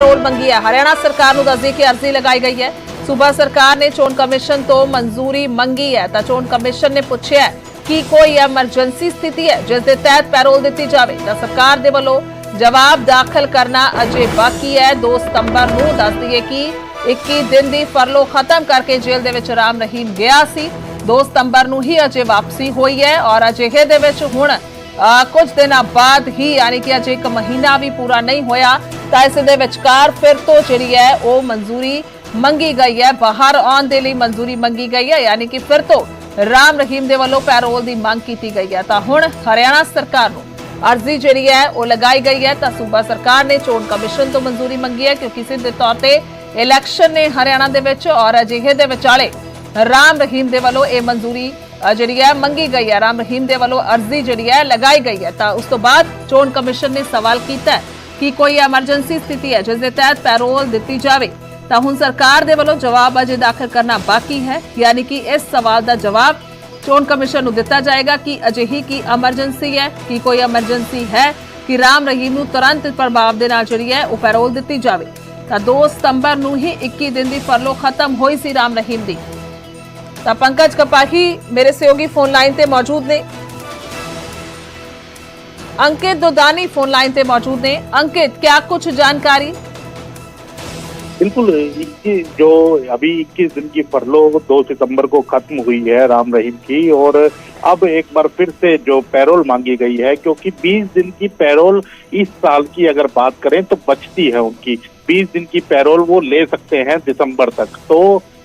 Parole ਮੰਗੀ ਹੈ। ਹਰਿਆਣਾ ਸਰਕਾਰ ਨੂੰ ਦੱਸਦੀ ਕਿ ਅਰਜ਼ੀ ਲਗਾਈ ਗਈ ਹੈ। ਸੂਬਾ ਸਰਕਾਰ ਨੇ ਚੋਣ ਕਮਿਸ਼ਨ ਤੋਂ ਮਨਜ਼ੂਰੀ ਮੰਗੀ ਹੈ। ਤਾਂ ਚੋਣ ਕਮਿਸ਼ਨ ਨੇ ਪੁੱਛਿਆ ਕਿ ਕੋਈ ਐਮਰਜੈਂਸੀ ਸਥਿਤੀ ਹੈ ਜਿਸ ਦੇ ਤਹਿਤ ਪੈਰੋਲ ਦਿੱਤੀ ਜਾਵੇ। ਤਾਂ ਸਰਕਾਰ ਦੇ ਵੱਲੋਂ ਜਵਾਬ ਦਾਖਲ ਕਰਨਾ ਅਜੇ ਬਾਕੀ ਹੈ। 2 ਸਤੰਬਰ ਨੂੰ ਦੱਸ ਦਈਏ ਕਿ 21 ਦਿਨ ਦੀ ਫਰਲੋ ਖਤਮ ਕਰਕੇ ਜੇਲ੍ਹ ਦੇ ਵਿੱਚ ਰਾਮ ਰਹੀਮ ਗਿਆ ਸੀ। 2 ਸਤੰਬਰ ਨੂੰ ਹੀ ਅਜੇ ਵਾਪਸੀ ਹੋਈ ਹੈ ਔਰ ਅਜਿਹੇ ਦੇ ਵਿੱਚ ਹੁਣ ਅ, ਕੁਝ ਦਿਨਾਂ ਬਾਅਦ ਹੀ ਯਾਨੀ ਕਿ ਅਜੇ ਇੱਕ ਮਹੀਨਾ ਵੀ ਪੂਰਾ ਨਹੀਂ ਹੋਇਆ। ਤਾਂ ਇਸ ਦੇ ਵਿਚਕਾਰ ਫਿਰ ਤੋਂ ਜਿਹੜੀ ਹੈ ਉਹ ਮਨਜ਼ੂਰੀ ਮੰਗੀ ਗਈ ਹੈ। ਬਾਹਰ ਆਉਣ ਦੇ ਲਈ ਮਨਜ਼ੂਰੀ ਮੰਗੀ ਗਈ ਹੈ, ਯਾਨੀ ਕਿ ਫਿਰ ਤੋਂ ਰਾਮ ਰਹੀਮ ਦੇ ਵੱਲੋਂ ਪੈਰੋਲ ਦੀ ਮੰਗ ਕੀਤੀ ਗਈ ਹੈ। ਤਾਂ ਹੁਣ ਹਰਿਆਣਾ ਸਰਕਾਰ ਨੂੰ ਅਰਜ਼ੀ ਜਿਹੜੀ ਹੈ ਉਹ ਲਗਾਈ ਗਈ ਹੈ। ਤਾਂ ਸੂਬਾ ਸਰਕਾਰ ਨੇ ਚੋਣ ਕਮਿਸ਼ਨ ਤੋਂ ਮਨਜ਼ੂਰੀ ਮੰਗੀ ਹੈ, ਕਿਉਂਕਿ ਸਿੱਧੇ ਤੌਰ ਤੇ ਇਲੈਕਸ਼ਨ ਨੇ ਹਰਿਆਣਾ ਦੇ ਵਿੱਚ ਔਰ ਅਜਿਹੇ ਦੇ ਵਿਚਾਲੇ ਰਾਮ ਰਹੀਮ ਦੇ ਵੱਲੋਂ ਇਹ ਮਨਜ਼ੂਰੀ ਜਿਹੜੀ ਹੈ ਮੰਗੀ ਗਈ ਹੈ। ਰਾਮ ਰਹੀਮ ਦੇ ਵੱਲੋਂ ਅਰਜ਼ੀ ਜਿਹੜੀ ਹੈ ਲਗਾਈ ਗਈ ਹੈ। ਤਾਂ ਉਸ ਤੋਂ ਬਾਅਦ ਚੋਣ ਕਮਿਸ਼ਨ ਨੇ ਸਵਾਲ ਕੀਤਾ ਹੈ। ਕਿ ਕੋਈ ਐਮਰਜੈਂਸੀ ਸਥਿਤੀ ਹੈ, ਜਿਸ ਦੇ ਤਹਿਤ ਪੈਰੋਲ ਦਿੱਤੀ ਜਾਵੇ, ਤਾਂ ਹੁਣ ਸਰਕਾਰ ਦੇ ਵੱਲੋਂ ਜਵਾਬ ਅਜੇ ਦਾਖਲ ਕਰਨਾ ਬਾਕੀ ਹੈ। ਯਾਨੀ ਕਿ ਇਸ ਸਵਾਲ ਦਾ ਜਵਾਬ ਚੋਣ ਕਮਿਸ਼ਨ ਨੂੰ ਦਿੱਤਾ ਜਾਏਗਾ ਕਿ ਅਜਿਹੀ ਕੀ ਐਮਰਜੈਂਸੀ ਹੈ, ਕਿ ਕੋਈ ਐਮਰਜੈਂਸੀ ਹੈ, ਕਿ ਰਾਮ ਰਹੀਮ ਨੂੰ ਤੁਰੰਤ ਪ੍ਰਭਾਵ ਦੇ ਨਾਲ ਜਿਹੜੀ ਹੈ ਉਹ ਪੈਰੋਲ ਦਿੱਤੀ ਜਾਵੇ। ਤਾਂ 2 ਸਤੰਬਰ ਨੂੰ ਹੀ 21 ਦਿਨ ਦੀ ਫਰਲੋ ਖਤਮ ਹੋਈ ਸੀ ਰਾਮ ਰਹੀਮ ਦੀ। ਤਾਂ ਪੰਕਜ ਕਪਾਹੀ ਮੇਰੇ ਸਹਿਯੋਗੀ ਫੋਨ ਲਾਈਨ ਤੇ ਮੌਜੂਦ ਨੇ। अंकित दुदानी फ़ोन लाइन पे मौजूद ने अंकित, क्या कुछ जानकारी? बिल्कुल जो अभी 21 दिन की फरलो 2 सितंबर को खत्म हुई है राम रहीम की, और अब एक बार फिर से जो पैरोल मांगी गई है, क्योंकि 20 दिन की पैरोल इस साल की अगर बात करें तो बचती है उनकी। 20 दिन की पैरोल वो ले सकते हैं दिसंबर तक। तो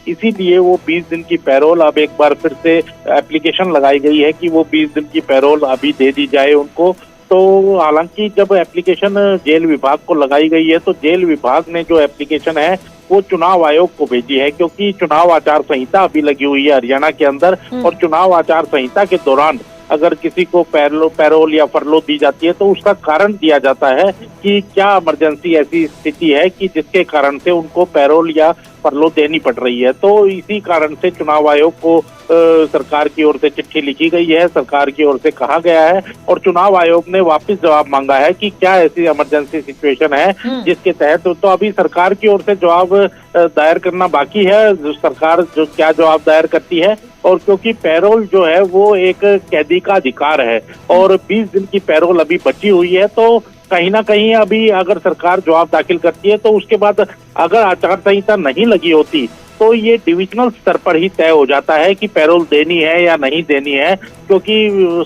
इसीलिए वो 20 दिन की पैरोल अब एक बार फिर से एप्लीकेशन लगाई गई है कि वो 20 दिन की पैरोल अभी दे दी जाए उनको। तो हालाँकि जब एप्लीकेशन जेल विभाग को लगाई गई है तो जेल विभाग ने जो एप्लीकेशन है वो चुनाव आयोग को भेजी है क्योंकि चुनाव आचार संहिता अभी लगी हुई है हरियाणा के अंदर और चुनाव आचार संहिता के दौरान अगर किसी को पैरो पैरोल या फरलो दी जाती है तो उसका कारण दिया जाता है कि क्या इमरजेंसी ऐसी स्थिति है कि जिसके कारण से उनको पैरोल या फरलो देनी पड़ रही है। तो इसी कारण से चुनाव आयोग को अ, सरकार की ओर से चिट्ठी लिखी गई है सरकार की ओर से कहा गया है और चुनाव आयोग ने वापस जवाब मांगा है कि क्या ऐसी इमरजेंसी सिचुएशन है जिसके तहत तो अभी सरकार की ओर से जवाब दायर करना बाकी है। जो सरकार जो क्या जवाब दायर करती है और क्योंकि पैरोल जो है वो एक कैदी का अधिकार है और 20 दिन की पैरोल अभी बची हुई है तो कहीं ना कहीं अभी अगर सरकार जवाब दाखिल करती है तो उसके बाद अगर आचार संहिता नहीं लगी होती तो ये डिविजनल स्तर पर ही तय हो जाता है कि पैरोल देनी है या नहीं देनी है क्योंकि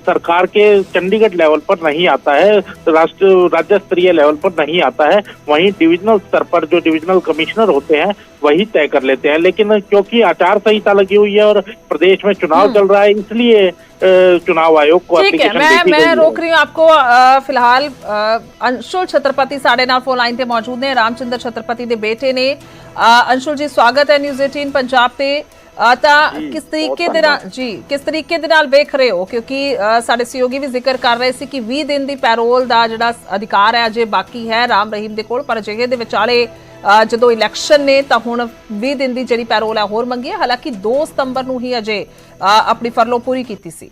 सरकार के चंडीगढ़ लेवल पर नहीं आता है राष्ट्र राज्य स्तरीय लेवल पर नहीं आता है वहीं डिविजनल स्तर पर जो डिविजनल कमिश्नर होते हैं वही तय कर लेते हैं। लेकिन क्योंकि आचार संहिता लगी हुई है और प्रदेश में चुनाव चल रहा है इसलिए चुनाव आयोग को ठीक है application मैं भेजी गई मैं है। रोक रही हूँ आपको अ, फिलहाल अ, अंशुल छत्रपति साढ़े ਨਾਲ ਫੋਨ ਲਾਈਨ ਤੇ ਮੌਜੂਦ ਨੇ ਰਾਮਚੰਦਰ ਛਤਰਪਤੀ ਦੇ ਬੇਟੇ ਨੇ ਅ, ਅੰਸ਼ੁਲ ਜੀ ਸਵਾਗਤ ਹੈ ਨਿਊਜ਼ 18 ਪੰਜਾਬ ਤੇ ਅ, ਤਾਂ ਜੀ, ਕਿਸ ਤਰੀਕੇ ਬਹੁਤ ਦੇ ਨਾਲ ਜੀ ਕਿਸ ਤਰੀਕੇ ਦੇ ਨਾਲ ਵੇਖ ਰਹੇ ਹੋ ਕਿਉਂਕਿ ਅ, ਸਾਡੇ ਸਹਿਯੋਗੀ ਵੀ ਜ਼ਿਕਰ ਕਰ ਰਹੇ ਸੀ ਕਿ 20 ਦਿਨ ਦੀ ਪੈਰੋਲ ਦਾ ਜਿਹੜਾ ਅਧਿਕਾਰ ਹੈ ਅਜੇ ਬਾਕੀ ਹੈ ਰਾਮ ਰਹੀਮ ਦੇ ਕੋਲ ਪਰ ਅਜਿਹੇ ਦੇ ਵਿਚਾਲੇ ਅ, ਜਦੋਂ ਇਲੈਕਸ਼ਨ ਨੇ, ਤਾਂ ਹੁਣ 20 ਦਿਨ ਦੀ ਜਿਹੜੀ ਪੈਰੋਲ ਹੈ ਹੋਰ ਮੰਗੀ ਹੈ। ਹਾਲਾਂਕਿ 2 ਸਤੰਬਰ ਨੂੰ ਹੀ ਅਜੇ ਆਪਣੀ ਫਰਲੋ ਪੂਰੀ ਕੀਤੀ ਸੀ।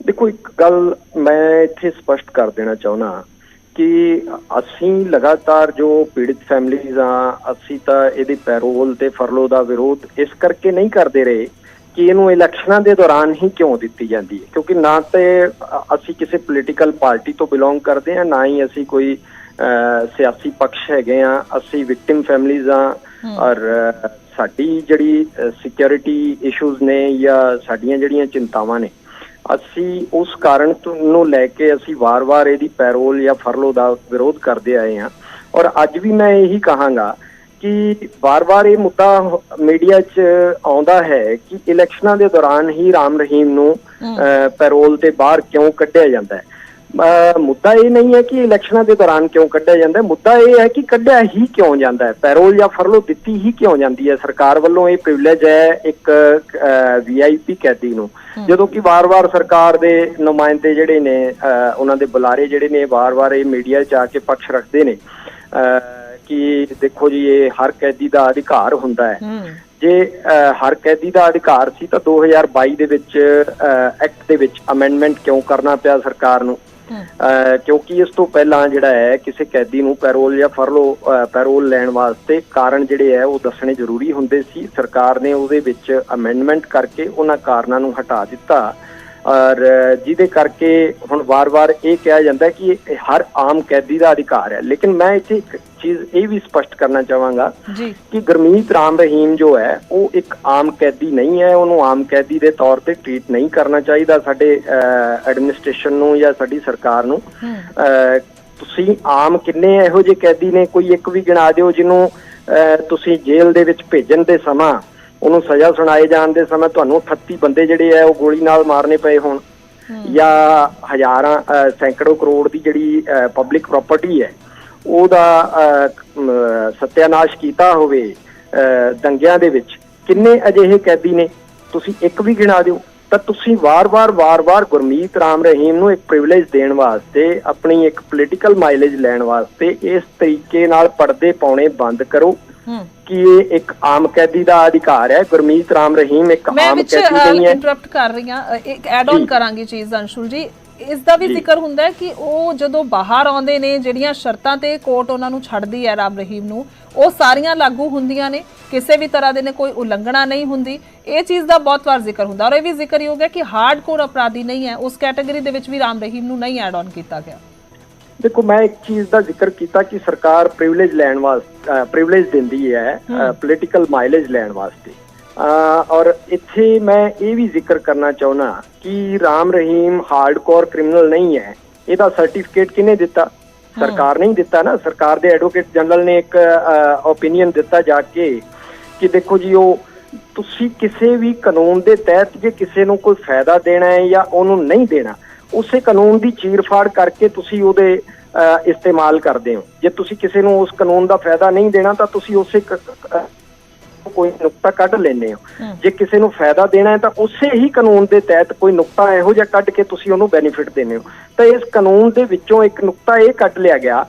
ਦੇਖੋ, ਇੱਕ ਗੱਲ ਮੈਂ ਇੱਥੇ ਸਪਸ਼ਟ ਕਰ ਦੇਣਾ ਚਾਹੁੰਦਾ ਕਿ ਅਸੀਂ ਲਗਾਤਾਰ ਜੋ ਪੀੜਿਤ ਫੈਮਲੀਜ਼ ਆ, ਅਸੀਂ ਤਾਂ ਇਹਦੀ ਪੈਰੋਲ ਤੇ ਫਰਲੋ ਦਾ ਵਿਰੋਧ ਇਸ ਕਰਕੇ ਨਹੀਂ ਕਰਦੇ ਰਹੇ ਕਿ ਇਹਨੂੰ ਇਲੈਕਸ਼ਨਾਂ ਦੇ ਦੌਰਾਨ ਹੀ ਕਿਉਂ ਦਿੱਤੀ ਜਾਂਦੀ ਹੈ। ਕਿਉਂਕਿ ਨਾ ਤੇ ਅਸੀਂ ਕਿਸੇ ਪੋਲੀਟੀਕਲ ਪਾਰਟੀ ਤੋਂ ਬਿਲੋਂਗ ਕਰਦੇ ਆ ਨਾ ਹੀ ਅਸੀਂ ਕੋਈ ਸਿਆਸੀ ਪਕਸ਼ ਹੈਗੇ ਆ ਅਸੀਂ ਵਿਕਟਿਮ ਫੈਮਲੀਜ਼ ਆ ਔਰ ਸਾਡੀ ਜਿਹੜੀ ਸਿਕਿਉਰਿਟੀ ਇਸ਼ੂਜ਼ ਨੇ ਜਾਂ ਸਾਡੀਆਂ ਜਿਹੜੀਆਂ ਚਿੰਤਾਵਾਂ ਨੇ ਅਸੀਂ ਉਸ ਕਾਰਨ ਨੂੰ ਲੈ ਕੇ ਅਸੀਂ ਵਾਰ-ਵਾਰ ਇਹਦੀ ਪੈਰੋਲ ਜਾਂ ਫਰਲੋ ਦਾ ਵਿਰੋਧ ਕਰਦੇ ਆਏ ਹਾਂ ਔਰ ਅੱਜ ਵੀ ਮੈਂ ਇਹੀ ਕਹਾਂਗਾ ਕਿ ਵਾਰ-ਵਾਰ ਇਹ ਮੁੱਦਾ ਮੀਡੀਆ 'ਚ ਆਉਂਦਾ ਹੈ ਕਿ ਇਲੈਕਸ਼ਨਾਂ ਦੇ ਦੌਰਾਨ ਹੀ ਰਾਮ ਰਹੀਮ ਨੂੰ ਪੈਰੋਲ ਤੇ ਬਾਹਰ ਕਿਉਂ ਕੱਢਿਆ ਜਾਂਦਾ ਹੈ। ਮੁੱਦਾ ਇਹ ਨਹੀਂ ਹੈ ਕਿ ਇਲੈਕਸ਼ਨਾਂ ਦੇ ਦੌਰਾਨ ਕਿਉਂ ਕੱਢਿਆ ਜਾਂਦਾ ਹੈ। ਮੁੱਦਾ ਇਹ ਹੈ ਕਿ ਕੱਢਿਆ ਹੀ ਕਿਉਂ ਜਾਂਦਾ ਹੈ। ਪੈਰੋਲ ਜਾਂ ਫਰਲੋ ਦਿੱਤੀ ਹੀ ਕਿਉਂ ਜਾਂਦੀ ਹੈ? ਸਰਕਾਰ ਵੱਲੋਂ ਇਹ ਪ੍ਰਿਵਿਲੇਜ ਹੈ ਇੱਕ ਵੀਆਈਪੀ ਕੈਦੀ ਨੂੰ। ਜਦੋਂ ਕਿ ਵਾਰ-ਵਾਰ ਸਰਕਾਰ ਦੇ ਨੁਮਾਇੰਦੇ ਜਿਹੜੇ ਨੇ ਉਹਨਾਂ ਦੇ ਬੁਲਾਰੇ ਜਿਹੜੇ ਨੇ ਵਾਰ-ਵਾਰ ਇਹ ਮੀਡੀਆ 'ਚ ਆ ਕੇ ਪੱਖ ਰੱਖਦੇ ਨੇ ਕਿ ਦੇਖੋ ਜੀ ਇਹ ਹਰ ਕੈਦੀ ਦਾ ਅਧਿਕਾਰ ਹੁੰਦਾ ਹੈ। ਜੇ ਹਰ ਕੈਦੀ ਦਾ ਅਧਿਕਾਰ ਸੀ ਤਾਂ 2022 ਦੇ ਵਿੱਚ ਐਕਟ ਦੇ ਵਿੱਚ ਅਮੈਂਡਮੈਂਟ ਕਿਉਂ ਕਰਨਾ ਪਿਆ ਸਰਕਾਰ ਨੂੰ? ਕਿਉਂਕਿ ਇਸ ਤੋਂ ਪਹਿਲਾਂ ਜਿਹੜਾ ਹੈ, ਕਿਸੇ ਕੈਦੀ ਨੂੰ ਪੈਰੋਲ ਜਾਂ ਫਰਲੋ, ਅਹ ਪੈਰੋਲ ਲੈਣ ਵਾਸਤੇ ਕਾਰਨ ਜਿਹੜੇ ਹੈ, ਉਹ ਦੱਸਣੇ ਜ਼ਰੂਰੀ ਹੁੰਦੇ ਸੀ। ਸਰਕਾਰ ਨੇ ਉਹਦੇ ਵਿੱਚ ਅਮੈਂਡਮੈਂਟ ਕਰਕੇ ਉਹਨਾਂ ਕਾਰਨਾਂ ਨੂੰ ਹਟਾ ਦਿੱਤਾ। ਔਰ ਜਿਹਦੇ ਕਰਕੇ ਹੁਣ ਵਾਰ-ਵਾਰ ਇਹ ਕਿਹਾ ਜਾਂਦਾ ਕਿ ਇਹ ਹਰ ਆਮ ਕੈਦੀ ਦਾ ਅਧਿਕਾਰ ਹੈ। ਲੇਕਿਨ ਮੈਂ ਇੱਥੇ ਇੱਕ ਚੀਜ਼ ਇਹ ਵੀ ਸਪਸ਼ਟ ਕਰਨਾ ਚਾਹਾਂਗਾ ਕਿ ਗੁਰਮੀਤ ਰਾਮ ਰਹੀਮ ਜੋ ਹੈ ਉਹ ਇੱਕ ਆਮ ਕੈਦੀ ਨਹੀਂ ਹੈ। ਉਹਨੂੰ ਆਮ ਕੈਦੀ ਦੇ ਤੌਰ ਤੇ ਟ੍ਰੀਟ ਨਹੀਂ ਕਰਨਾ ਚਾਹੀਦਾ ਸਾਡੇ ਐਡਮਿਨਿਸਟ੍ਰੇਸ਼ਨ ਨੂੰ ਜਾਂ ਸਾਡੀ ਸਰਕਾਰ ਨੂੰ। ਤੁਸੀਂ ਆਮ ਕਿੰਨੇ ਇਹੋ ਜਿਹੇ ਕੈਦੀ ਨੇ? ਕੋਈ ਇੱਕ ਵੀ ਗਿਣਾ ਦਿਓ ਜਿਹਨੂੰ ਤੁਸੀਂ ਜੇਲ੍ਹ ਦੇ ਵਿੱਚ ਭੇਜਣ ਦੇ ਸਮਾਂ ਉਹਨੂੰ ਸਜ਼ਾ ਸੁਣਾਏ ਜਾਣ ਦੇ ਸਮੇਂ ਤੁਹਾਨੂੰ 38 ਬੰਦੇ ਜਿਹੜੇ ਆ ਉਹ ਗੋਲੀ ਨਾਲ ਮਾਰਨੇ ਪਏ ਹੋਣ। ਜਾਂ ਹਜ਼ਾਰਾਂ ਸੈਂਕੜੋ ਕਰੋੜ ਦੀ ਜਿਹੜੀ ਪਬਲਿਕ ਪ੍ਰਾਪਰਟੀ ਹੈ ਉਹਦਾ ਸਤਿਆਨਾਸ਼ ਕੀਤਾ ਹੋਵੇ ਦੰਗਿਆਂ ਦੇ ਵਿੱਚ। ਕਿੰਨੇ ਅਜਿਹੇ ਕੈਦੀ ਨੇ? ਤੁਸੀਂ ਇੱਕ ਵੀ ਗਿਣਾ ਦਿਓ। ਤਾਂ ਤੁਸੀਂ ਵਾਰ-ਵਾਰ ਵਾਰ-ਵਾਰ ਗੁਰਮੀਤ ਰਾਮ ਰਹੀਮ ਨੂੰ ਇੱਕ ਪ੍ਰਿਵਿਲੇਜ ਦੇਣ ਵਾਸਤੇ ਆਪਣੀ ਇੱਕ ਪੋਲੀਟੀਕਲ ਮਾਈਲੇਜ ਲੈਣ ਵਾਸਤੇ ਇਸ ਤਰੀਕੇ ਨਾਲ ਪਰਦੇ ਪਾਉਣੇ ਬੰਦ ਕਰੋ। ਕਿ ਇਹ ਇੱਕ ਆਮ ਕੈਦੀ ਦਾ ਅਧਿਕਾਰ ਹੈ। ਗੁਰਮੀਤ ਰਾਮ ਰਹੀਮ ਇੱਕ ਮੈਂ ਆਮ ਕੈਦੀ ਨਹੀਂ ਹੈ। ਇੰਟਰਰਪਟ ਕਰ ਰਹੀ ਹਾਂ। ਇੱਕ ਐਡ ਆਨ। ਕਰਾਂਗੀ ਚੀਜ਼ ਅੰਸ਼ੁਲ ਜੀ। ਇਸ ਦਾ ਵੀ। ਜ਼ਿਕਰ ਹੁੰਦਾ ਹੈ ਕਿ ਉਹ ਜਦੋਂ ਬਾਹਰ ਆਉਂਦੇ ਨੇ ਜਿਹੜੀਆਂ ਸ਼ਰਤਾਂ ਤੇ ਕੋਰਟ ਉਹਨਾਂ ਨੂੰ ਛੱਡਦੀ ਹੈ ਰਾਮ ਰਹੀਮ ਨੂੰ ਉਹ ਸਾਰੀਆਂ ਲਾਗੂ ਹੁੰਦੀਆਂ ਨੇ। ਕਿਸੇ ਵੀ ਤਰ੍ਹਾਂ ਦੇ ਨੇ ਕੋਈ ਉਲੰਘਣਾ ਨਹੀਂ ਹੁੰਦੀ। ਇਹ ਚੀਜ਼ ਦਾ ਬਹੁਤ ਵਾਰ ਜ਼ਿਕਰ ਹੁੰਦਾ। ਔਰ ਇਹ ਵੀ ਜ਼ਿਕਰਯੋਗ ਹੈ ਕਿ ਹਾਰਡਕੋਰ ਅਪਰਾਧੀ ਨਹੀਂ ਹੈ। ਉਸ ਕੈਟਾਗਰੀ ਦੇ ਵਿੱਚ ਵੀ ਰਾਮ ਰਹੀਮ ਨੂੰ ਨਹੀਂ ਐਡ ਆਨ ਕੀਤਾ ਗਿਆ। ਦੇਖੋ ਮੈਂ ਇੱਕ ਚੀਜ਼ ਦਾ ਜ਼ਿਕਰ ਕੀਤਾ ਕਿ ਸਰਕਾਰ ਪ੍ਰਿਵਿਲੇਜ ਲੈਣ ਵਾਸਤੇ ਪ੍ਰਿਵਿਲੇਜ ਦਿੰਦੀ ਹੈ ਪੋਲੀਟੀਕਲ ਮਾਈਲੇਜ ਲੈਣ ਵਾਸਤੇ। ਔਰ ਇੱਥੇ ਮੈਂ ਇਹ ਵੀ ਜ਼ਿਕਰ ਕਰਨਾ ਚਾਹੁੰਦਾ ਕਿ ਰਾਮ ਰਹੀਮ ਹਾਰਡਕੋਰ ਕ੍ਰਿਮੀਨਲ ਨਹੀਂ ਹੈ। ਇਹਦਾ ਸਰਟੀਫਿਕੇਟ ਕਿਹਨੇ ਦਿੱਤਾ? ਸਰਕਾਰ ਨੇ ਹੀ ਦਿੱਤਾ ਨਾ। ਸਰਕਾਰ ਦੇ ਐਡਵੋਕੇਟ ਜਨਰਲ ਨੇ ਇੱਕ ਓਪੀਨੀਅਨ ਦਿੱਤਾ ਜਾ ਕੇ ਕਿ ਦੇਖੋ ਜੀ ਉਹ ਤੁਸੀਂ ਕਿਸੇ ਵੀ ਕਾਨੂੰਨ ਦੇ ਤਹਿਤ ਜੇ ਕਿਸੇ ਨੂੰ ਕੋਈ ਫਾਇਦਾ ਦੇਣਾ ਹੈ ਜਾਂ ਉਹਨੂੰ ਨਹੀਂ ਦੇਣਾ ਉਸੇ ਕਾਨੂੰਨ ਦੀ ਚੀਰਫਾੜ ਕਰਕੇ ਤੁਸੀਂ ਉਹਦੇ ਇਸਤੇਮਾਲ ਕਰਦੇ ਹੋ। ਜੇ ਤੁਸੀਂ ਕਿਸੇ ਨੂੰ ਉਸ ਕਾਨੂੰਨ ਦਾ ਫਾਇਦਾ ਨਹੀਂ ਦੇਣਾ ਤਾਂ ਤੁਸੀਂ ਉਸੇ ਕੋਈ ਨੁਕਤਾ ਕੱਢ ਲੈਂਦੇ ਹੋ। ਜੇ ਕਿਸੇ ਨੂੰ ਫਾਇਦਾ ਦੇਣਾ ਹੈ ਤਾਂ ਉਸੇ ਹੀ ਕਾਨੂੰਨ ਦੇ ਤਹਿਤ ਕੋਈ ਨੁਕਤਾ ਇਹੋ ਜਿਹਾ ਕੱਢ ਕੇ ਤੁਸੀਂ ਉਹਨੂੰ ਬੈਨੀਫਿਟ ਦਿੰਦੇ ਹੋ। ਤਾਂ ਇਸ ਕਾਨੂੰਨ ਦੇ ਵਿੱਚੋਂ ਇੱਕ ਨੁਕਤਾ ਇਹ ਕੱਢ ਲਿਆ ਗਿਆ